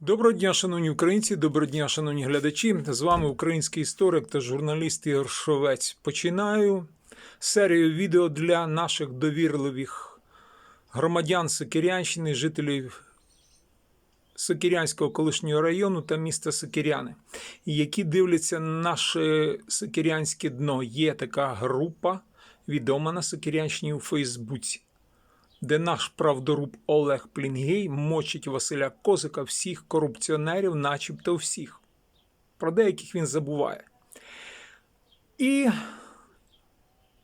Доброго дня, шановні українці, доброго дня, шановні глядачі. З вами український історик та журналіст Ігор Шовець. Починаю серію відео для наших довірливих громадян Сокирянщини, жителів Сокирянського колишнього району та міста Сокиряни, які дивляться наше Сокирянське дно. Є така група, відома на Сокирянщині у Фейсбуці де наш правдоруб Олег Плінгей мочить Василя Козика всіх корупціонерів, начебто всіх. Про деяких він забуває. І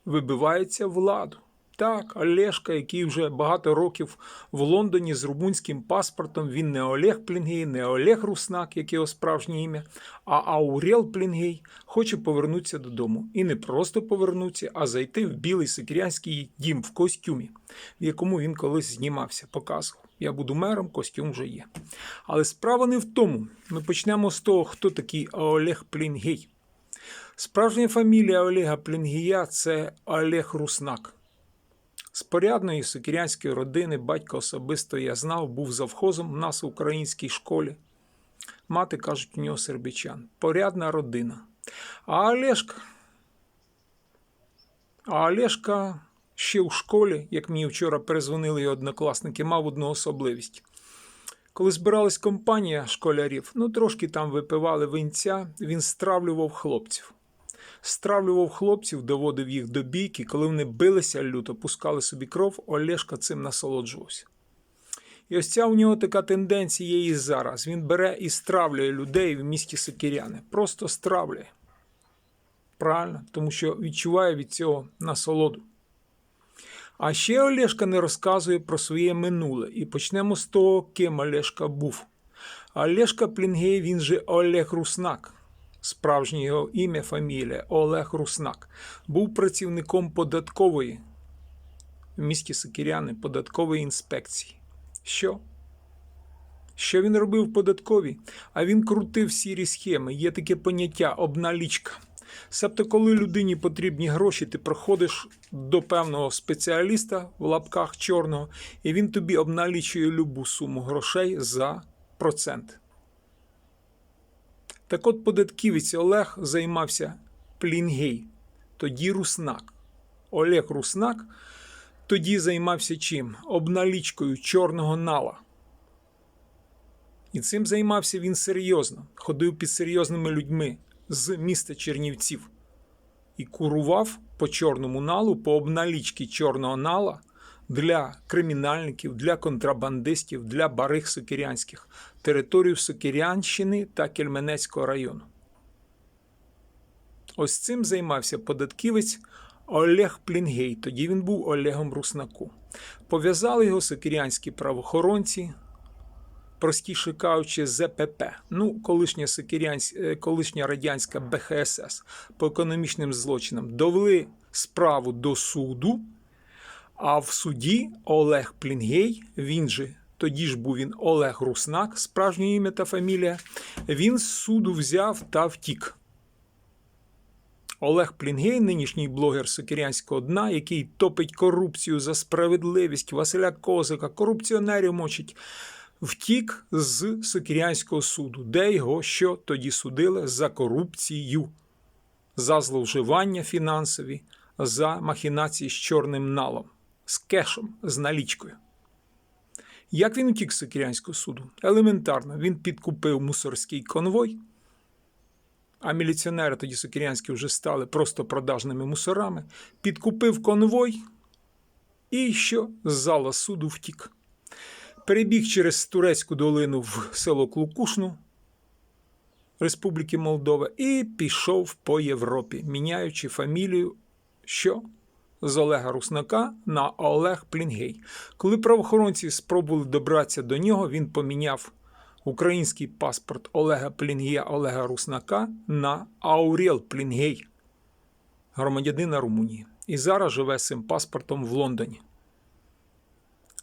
вибивається владу. Так, Олешка, який вже багато років в Лондоні з румунським паспортом, він не Олег Плінгей, не Олег Руснак, як його справжнє ім'я, а Аурел Плінгей хоче повернутися додому. І не просто повернутися, а зайти в білий сикірянський дім в костюмі, в якому він колись знімався, показував. Я буду мером, костюм вже є. Але справа не в тому. Ми почнемо з того, хто такий Олег Плінгей. Справжня фамілія Олега Плінгія це Олег Руснак. З порядної сокирянської родини батько особисто я знав, був завхозом у нас в українській школі. Мати, кажуть, у нього сербічан. Порядна родина. А Олешка. А Олешка ще у школі, як мені вчора перезвонили його однокласники, мав одну особливість. Коли збиралась компанія школярів, ну трошки там випивали винця, він стравлював хлопців стравлював хлопців, доводив їх до бійки, коли вони билися люто, пускали собі кров, Олешка цим насолоджувався. І ось ця у нього така тенденція є і зараз. Він бере і стравлює людей в місті Сокиряни. Просто стравлює. Правильно, тому що відчуває від цього насолоду. А ще Олешка не розказує про своє минуле. І почнемо з того, ким Олешка був. Олешка Плінгей, він же Олег Руснак справжнє його ім'я, фамілія Олег Руснак, був працівником податкової в місті Сокиряни податкової інспекції. Що? Що він робив в податковій? А він крутив сірі схеми. Є таке поняття обналічка. Себто, коли людині потрібні гроші, ти проходиш до певного спеціаліста в лапках чорного, і він тобі обналічує любу суму грошей за процент. Так от податківець Олег займався Плінгей, тоді Руснак. Олег Руснак тоді займався чим? Обналічкою чорного нала. І цим займався він серйозно, ходив під серйозними людьми з міста Чернівців і курував по чорному налу, по обналічки чорного нала для кримінальників, для контрабандистів, для барих сокирянських, територію Сокирянщини та Кельменецького району. Ось цим займався податківець Олег Плінгей. Тоді він був Олегом Руснаку. Пов'язали його сокирянські правоохоронці, простіше кажучи, ЗПП. Ну, колишня, колишня радянська БХСС по економічним злочинам довели справу до суду. А в суді Олег Плінгей, він же тоді ж був він Олег Руснак, справжнє ім'я та фамілія, він з суду взяв та втік. Олег Плінгей, нинішній блогер Сокирянського дна, який топить корупцію за справедливість Василя Козика, корупціонерів мочить, втік з Сокирянського суду, де його що тоді судили за корупцію, за зловживання фінансові, за махінації з чорним налом з кешем, з налічкою. Як він утік з Сокирянського суду? Елементарно, він підкупив мусорський конвой, а міліціонери тоді Сокирянські вже стали просто продажними мусорами, підкупив конвой і що з зала суду втік. Перебіг через Турецьку долину в село Клукушну Республіки Молдова і пішов по Європі, міняючи фамілію, що з Олега Руснака на Олег Плінгей. Коли правоохоронці спробували добратися до нього, він поміняв український паспорт Олега Плінгія Олега Руснака на Ауріел Плінгей, громадянина Румунії. І зараз живе цим паспортом в Лондоні.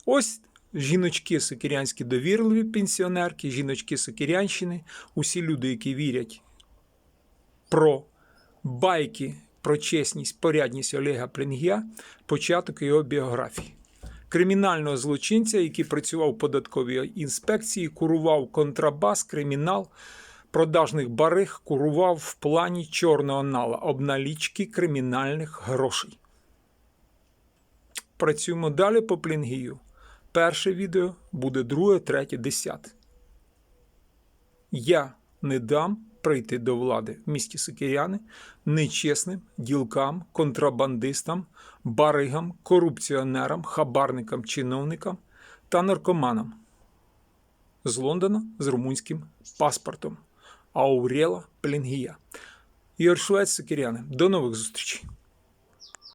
Ось жіночки сокирянські довірливі пенсіонерки, жіночки Сокирянщини, усі люди, які вірять про байки про чесність, порядність Олега Плінгія, початок його біографії. кримінального злочинця, який працював в податковій інспекції, курував контрабас, кримінал, продажних бариг, курував в плані чорного нала, обналічки кримінальних грошей. Працюємо далі по плінгію. Перше відео буде друге, третє, десяте. Я не дам прийти до влади в місті Сокиряни нечесним ділкам, контрабандистам, баригам, корупціонерам, хабарникам, чиновникам та наркоманам з Лондона з румунським паспортом Ауріла Плінгія. Ігор Швець, До нових зустрічей!